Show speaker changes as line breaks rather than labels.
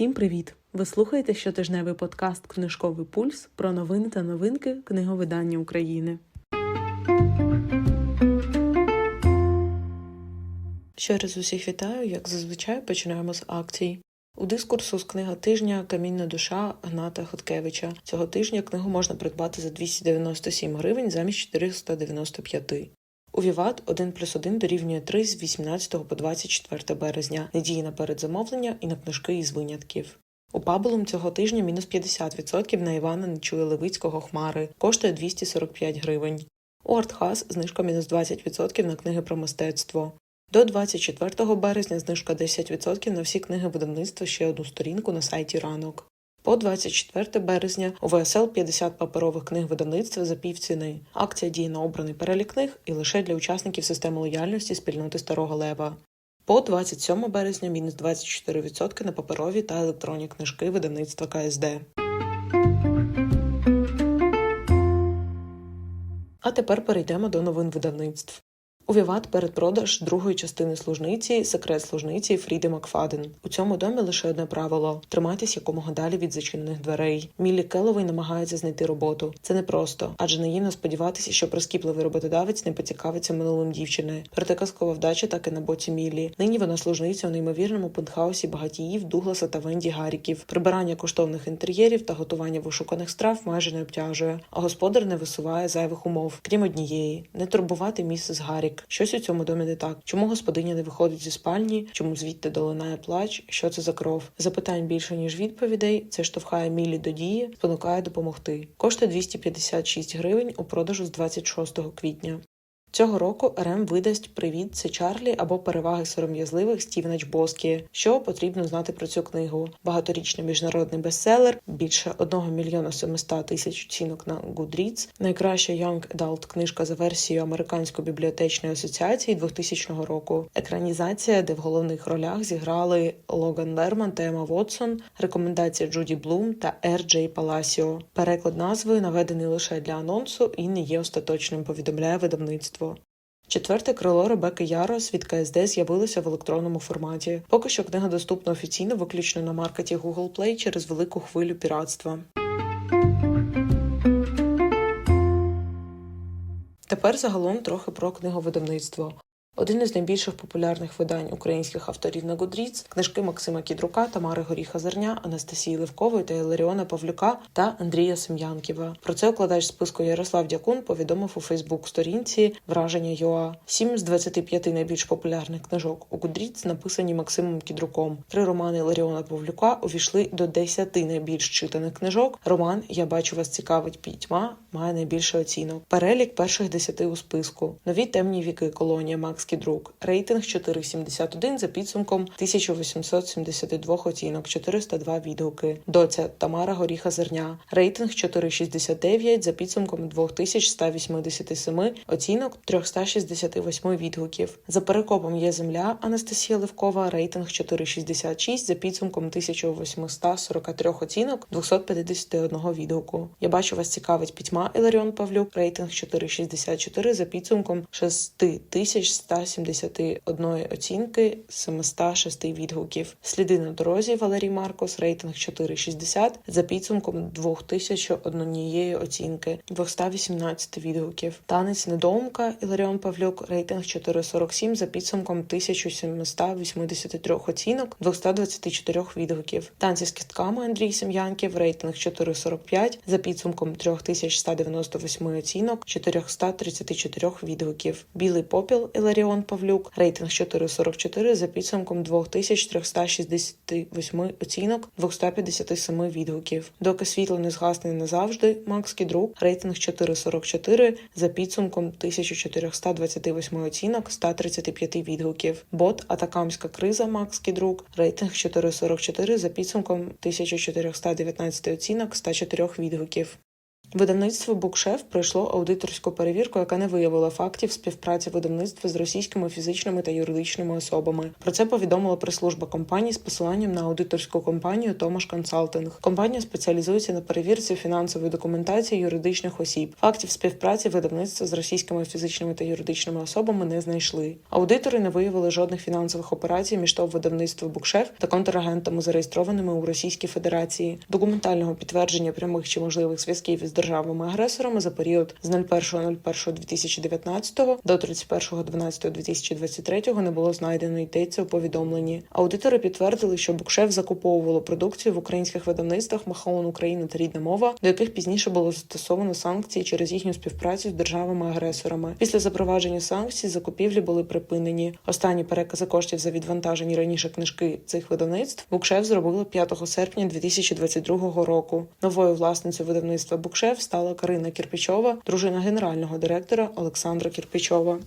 Всім привіт! Ви слухаєте щотижневий подкаст Книжковий пульс про новини та новинки книговидання України. Ще раз усіх вітаю, як зазвичай починаємо з акцій. У дискурсу з книга тижня Камінна душа Гната Хоткевича. Цього тижня книгу можна придбати за 297 гривень замість 495. У Віват 1 плюс 1 дорівнює 3 з 18 по 24 березня, недії на передзамовлення і на книжки із винятків. У Пабелум цього тижня мінус 50% на Івана Нечує Левицького Хмари, коштує 245 гривень. У Артхас знижка мінус 20% на книги про мистецтво. До 24 березня знижка 10% на всі книги видавництва ще одну сторінку на сайті ранок. По 24 березня у ВСЛ 50 паперових книг видавництва за півціни. Акція діє на обраний перелік книг і лише для учасників системи лояльності спільноти Старого Лева. По 27 березня мінус 24% на паперові та електронні книжки видавництва КСД. А тепер перейдемо до новин видавництв. У Віват передпродаж другої частини служниці Секрет служниці Фріди Макфаден. У цьому домі лише одне правило тримайтесь якомога далі від зачинених дверей. Міллі Келовий намагається знайти роботу. Це непросто, адже наївно сподіватися, що прискіпливий роботодавець не поцікавиться минулим дівчини. Проте казкова вдача так і на боці Міллі. Нині вона служниця у неймовірному пентхаусі багатіїв Дугласа та Венді Гаріків. Прибирання коштовних інтер'єрів та готування вишуканих страв майже не обтяжує, а господар не висуває зайвих умов, крім однієї не турбувати місіс Гарік. Щось у цьому домі не так. Чому господиня не виходить зі спальні? Чому звідти долинає плач? Що це за кров? Запитань більше ніж відповідей. Це штовхає Мілі до дії, спонукає допомогти. Коштує 256 гривень у продажу з 26 квітня. Цього року РМ видасть Привіт, це Чарлі або переваги сором'язливих Стівена Чбоскі. Що потрібно знати про цю книгу? Багаторічний міжнародний бестселер, більше 1 мільйона 700 тисяч оцінок на Goodreads, найкраща Young Adult книжка за версією Американської бібліотечної асоціації 2000 року. Екранізація, де в головних ролях зіграли Логан Лерман та Ема Вотсон, рекомендація Джуді Блум та Р. Джей Паласіо. Переклад назви наведений лише для анонсу і не є остаточним. Повідомляє видавництво. Четверте крило Ребеки Ярос від КСД з'явилося в електронному форматі. Поки що книга доступна офіційно виключно на маркеті Google Play через велику хвилю піратства. Тепер загалом трохи про книговидавництво. Один із найбільших популярних видань українських авторів на Goodreads – книжки Максима Кідрука, Тамари Горіха Зерня, Анастасії Левкової та Іларіона Павлюка та Андрія Сем'янківа. Про це укладач списку Ярослав Дякун повідомив у Фейсбук-сторінці враження ЮА. Сім з 25 найбільш популярних книжок у Goodreads написані Максимом Кідруком. Три романи Іларіона Павлюка увійшли до 10 найбільш читаних книжок. Роман Я бачу вас цікавить пітьма має найбільше оцінок. Перелік перших 10 у списку. Нові темні віки колонія Макс Кідрук. Рейтинг 4,71 за підсумком 1872 оцінок, 402 відгуки. Доця Тамара Горіха Зерня. Рейтинг 4,69 за підсумком 2187 оцінок, 368 відгуків. За перекопом є земля Анастасія Левкова. Рейтинг 4,66 за підсумком 1843 оцінок, 251 відгуку. Я бачу вас цікавить пітьма Іларіон Павлюк. Рейтинг 4,64 за підсумком 6171 оцінки, 706 відгуків. Сліди на дорозі Валерій Маркос. Рейтинг 4,60 за підсумком 2001 оцінки, 218 відгуків. Танець недоумка Іларіон Павлюк. Рейтинг 4,47 за підсумком 1783 оцінок, 224 відгуків. Танці з кістками Андрій Сем'янків. Рейтинг 4,45 за підсумком 3198 оцінок, 434 відгуків. Білий попіл Іларіон Павлюк. Рейтинг 4,44 за підсумком 2368 оцінок, 257 відгуків. Доки світло не згасне назавжди. Макс Кідрук. Рейтинг 4,44 за підсумком 1428 оцінок, 135 відгуків. Бот Атакамська криза Макс Кідрук. Рейтинг 4,44 за підсумком 1419 оцінок, 104 відгуків. Видавництво Букшеф пройшло аудиторську перевірку, яка не виявила фактів співпраці видавництва з російськими фізичними та юридичними особами. Про це повідомила прес-служба компанії з посиланням на аудиторську компанію Томаш Консалтинг. Компанія спеціалізується на перевірці фінансової документації юридичних осіб. Фактів співпраці видавництва з російськими фізичними та юридичними особами не знайшли. Аудитори не виявили жодних фінансових операцій між ТОВ видавництво Букшеф та контрагентами, зареєстрованими у Російській Федерації. Документального підтвердження прямих чи можливих зв'язків із державами-агресорами за період з 01.01.2019 до 31.12.2023 не було знайдено, йдеться у повідомленні. Аудитори підтвердили, що Букшеф закуповувало продукцію в українських видавництвах Махаон Україна та рідна мова, до яких пізніше було застосовано санкції через їхню співпрацю з державами-агресорами. Після запровадження санкцій закупівлі були припинені. Останні перекази коштів за відвантажені раніше книжки цих видавництв Букшеф зробили 5 серпня 2022 року. Новою власницею видавництва Букшеф стала Карина Кірпічова, дружина генерального директора Олександра Кірпічова.